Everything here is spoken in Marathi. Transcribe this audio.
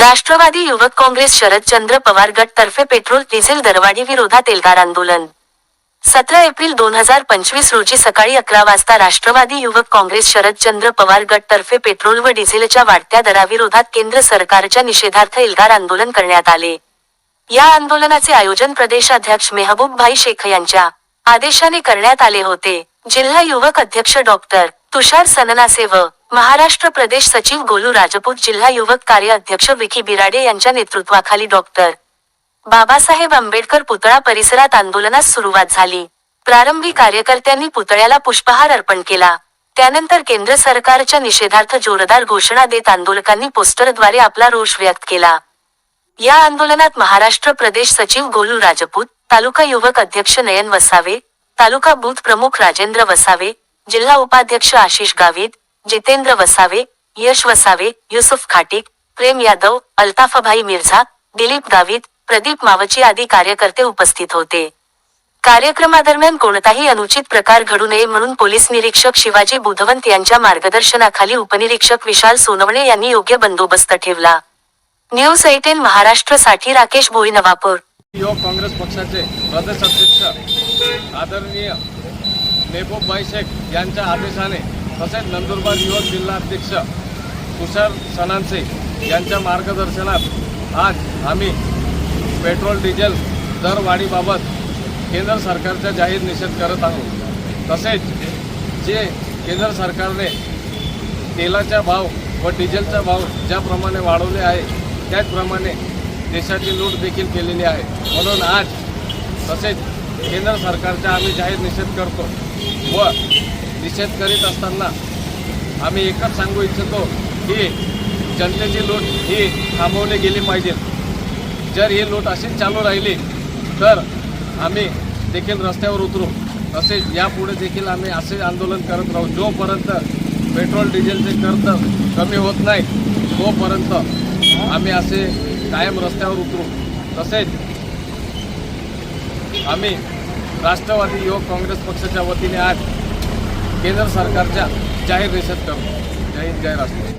राष्ट्रवादी युवक काँग्रेस शरदचंद्र पवार गटतर्फे पेट्रोल डिझेल दरवाढी विरोधात एल्गार आंदोलन. सतरा एप्रिल दोन हजार पंचवीस रोजी सकाळी अकरा वाजता राष्ट्रवादी युवक काँग्रेस शरदचंद्र पवार गटतर्फे पेट्रोल व डिझेलच्या वाढत्या दराविरोधात केंद्र सरकारच्या निषेधार्थ एल्गार आंदोलन करण्यात आले. या आंदोलनाचे आयोजन प्रदेशाध्यक्ष मेहबूबभाई शेख यांच्या आदेशाने करण्यात आले होते. जिल्हा युवक अध्यक्ष डॉक्टर तुषार सननासे व महाराष्ट्र प्रदेश सचिव गोलू राजपूत जिल्हा युवक कार्य अध्यक्ष विकी बिराडे यांच्या नेतृत्वाखाली डॉक्टर बाबासाहेब आंबेडकर पुतळा परिसरात आंदोलनास सुरुवात झाली. प्रारंभी कार्यकर्त्यांनी पुतळ्याला पुष्पहार अर्पण केला. त्यानंतर केंद्र सरकारच्या निषेधार्थ जोरदार घोषणा देत आंदोलकांनी पोस्टरद्वारे आपला रोष व्यक्त केला. या आंदोलनात महाराष्ट्र प्रदेश सचिव गोलू राजपूत तालुका युवक अध्यक्ष नयन वसावे तालुका बूथ प्रमुख राजेंद्र वसावे जिल्हा उपाध्यक्ष आशिष गावित जितेंद्र वसावे यश वसावे युसुफ खाटिक प्रेम यादव अल्ताफभाई मिर्झा दिलीप गावित प्रदीप मावची आदी कार्यकर्ते उपस्थित होते. कार्यक्रमादरम्यान कोणताही अनुचित प्रकार घडू नये म्हणून पोलीस निरीक्षक शिवाजी बुधवंत यांच्या मार्गदर्शनाखाली उपनिरीक्षक विशाल सोनवणे यांनी योग्य बंदोबस्त ठेवला. न्यूज एटीन महाराष्ट्रसाठी राकेश भोई नवापूर. युवक काँग्रेस पक्षाचे प्रदेशाध्यक्ष आदरणीय मेहबूबभाई शेख यांच्या आदेशाने तसेच नंदुरबार युवक जिल्हाध्यक्ष तुषार सनांसे यांच्या मार्गदर्शनात आज आम्ही पेट्रोल डिझेल दरवाढीबाबत केंद्र सरकारचा जाहीर निषेध करत आहोत. तसेच जे केंद्र सरकारने तेलाचा भाव व डिझेलचा भाव ज्याप्रमाणे वाढवले आहे त्याचप्रमाणे देशाची लूट देखील केलेली आहे. म्हणून आज तसेच केंद्र सरकारचा आम्ही जाहीर निषेध करतो. व निषेध करीत असताना आम्ही एकच सांगू इच्छितो की जनतेची लूट ही थांबवली गेली पाहिजे. जर ही लूट अशीच चालू राहिली तर आम्ही देखील रस्त्यावर उतरू. तसेच यापुढे देखील आम्ही असे आंदोलन करत राहू. जोपर्यंत पेट्रोल डिझेलचे खर्च कमी होत नाही तोपर्यंत आम्ही असे कायम रस्त्यावर उतरू. तसेच आम्ही राष्ट्रवादी युवक काँग्रेस पक्षाच्या वतीने आज केंद्र सरकारच्या जाहीर निषेध करतो. जय हिंद जय राष्ट्र